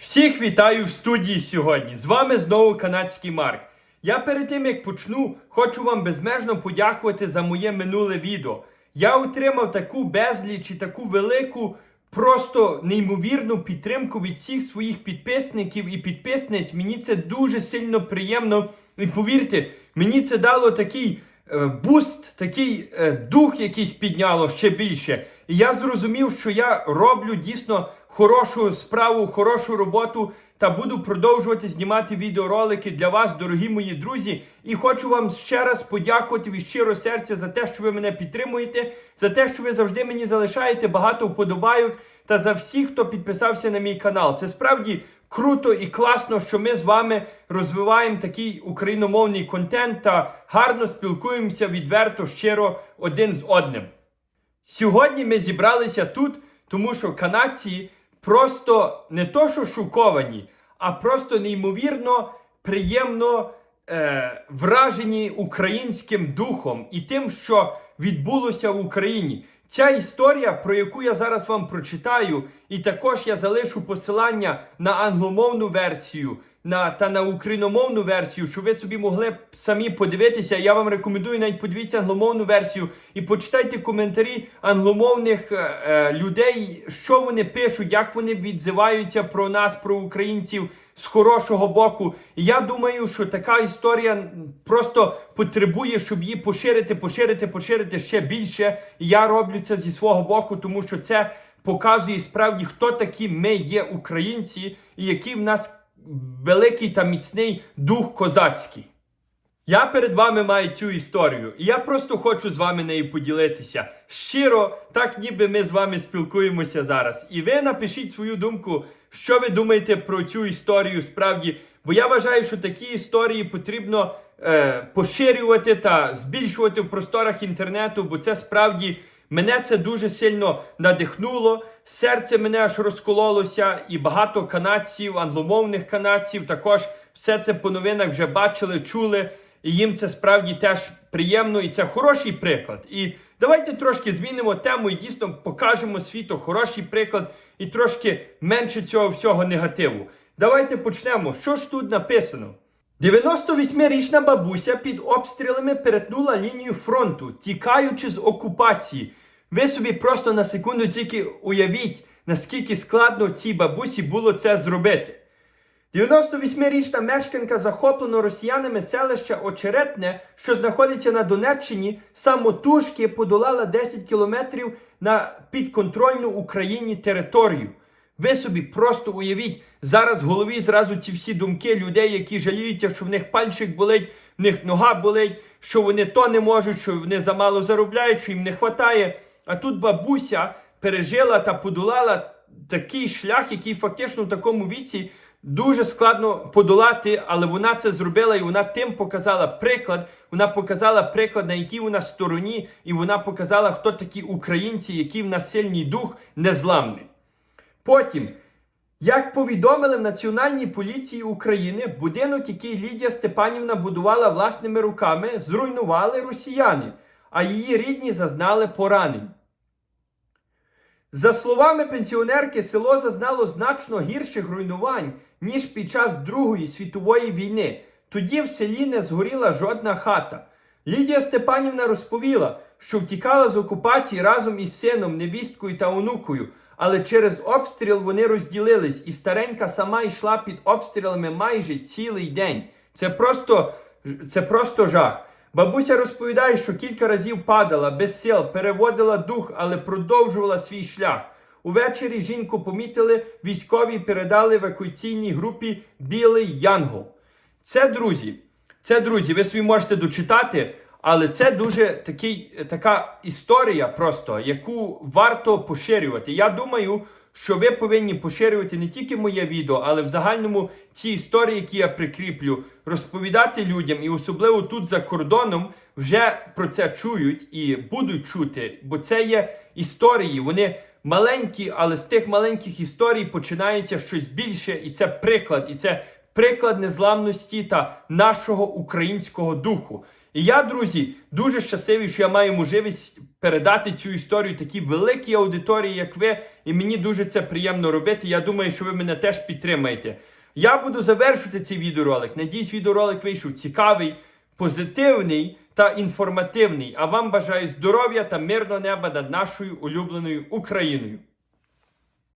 Всіх вітаю в студії сьогодні. З вами знову канадський Марк. Я перед тим як почну, хочу вам безмежно подякувати за моє минуле відео. Я отримав таку безліч і таку велику, просто неймовірну підтримку від всіх своїх підписників і підписниць. Мені це дуже сильно приємно. І повірте, мені це дало такий е, буст, такий е, дух якийсь підняло ще більше. І я зрозумів, що я роблю дійсно хорошу справу, хорошу роботу та буду продовжувати знімати відеоролики для вас, дорогі мої друзі. І хочу вам ще раз подякувати від щиро серця за те, що ви мене підтримуєте, за те, що ви завжди мені залишаєте багато вподобайок та за всіх, хто підписався на мій канал. Це справді круто і класно, що ми з вами розвиваємо такий україномовний контент та гарно спілкуємося відверто, щиро один з одним. Сьогодні ми зібралися тут, тому що канадці просто не то, що шоковані, а просто неймовірно приємно е, вражені українським духом і тим, що відбулося в Україні. Ця історія, про яку я зараз вам прочитаю, і також я залишу посилання на англомовну версію на, та на україномовну версію, щоб ви собі могли самі подивитися. Я вам рекомендую навіть подивіться англомовну версію і почитайте коментарі англомовних е, е, людей, що вони пишуть, як вони відзиваються про нас, про українців з хорошого боку. Я думаю, що така історія просто потребує, щоб її поширити, поширити, поширити ще більше. Я роблю це зі свого боку, тому що це показує справді, хто такі ми є українці, і який в нас великий та міцний дух козацький. Я перед вами маю цю історію, і я просто хочу з вами нею поділитися. Щиро, так ніби ми з вами спілкуємося зараз. І ви напишіть свою думку, що ви думаєте про цю історію справді. Бо я вважаю, що такі історії потрібно е, поширювати та збільшувати в просторах інтернету, бо це справді мене це дуже сильно надихнуло. Серце мене аж розкололося, і багато канадців, англомовних канадців також все це по новинах вже бачили, чули. І їм це справді теж приємно, і це хороший приклад. І давайте трошки змінимо тему і дійсно покажемо світу хороший приклад і трошки менше цього всього негативу. Давайте почнемо. Що ж тут написано? 98-річна бабуся під обстрілами перетнула лінію фронту, тікаючи з окупації. Ви собі просто на секунду тільки уявіть, наскільки складно цій бабусі було це зробити. 98-річна мешканка захопленого росіянами селища Очеретне, що знаходиться на Донеччині, самотужки подолала 10 кілометрів на підконтрольну Україні територію. Ви собі просто уявіть, зараз в голові зразу ці всі думки людей, які жаліються, що в них пальчик болить, в них нога болить, що вони то не можуть, що вони замало заробляють, що їм не вистачає. А тут бабуся пережила та подолала такий шлях, який фактично в такому віці дуже складно подолати, але вона це зробила і вона тим показала приклад. Вона показала приклад, на якій вона стороні, і вона показала, хто такі українці, який в нас сильний дух незламний. Потім, як повідомили в Національній поліції України, будинок, який Лідія Степанівна будувала власними руками, зруйнували росіяни, а її рідні зазнали поранень. За словами пенсіонерки, село зазнало значно гірших руйнувань, ніж під час Другої світової війни. Тоді в селі не згоріла жодна хата. Лідія Степанівна розповіла, що втікала з окупації разом із сином, невісткою та онукою, але через обстріл вони розділились, і старенька сама йшла під обстрілами майже цілий день. Це просто, це просто жах. Бабуся розповідає, що кілька разів падала без сил, переводила дух, але продовжувала свій шлях. Увечері жінку помітили, військові передали евакуаційній групі Білий Янгол. Це друзі, це друзі, ви собі можете дочитати, але це дуже такий, така історія, просто яку варто поширювати. Я думаю, що ви повинні поширювати не тільки моє відео, але в загальному ці історії, які я прикріплю, розповідати людям, і особливо тут за кордоном вже про це чують і будуть чути, бо це є історії. Вони маленькі, але з тих маленьких історій починається щось більше, і це приклад, і це приклад незламності та нашого українського духу. І я, друзі, дуже щасливий, що я маю можливість передати цю історію такій великій аудиторії, як ви, і мені дуже це приємно робити. Я думаю, що ви мене теж підтримаєте. Я буду завершити цей відеоролик. Надіюсь, відеоролик вийшов цікавий, позитивний та інформативний. А вам бажаю здоров'я та мирного неба над нашою улюбленою Україною.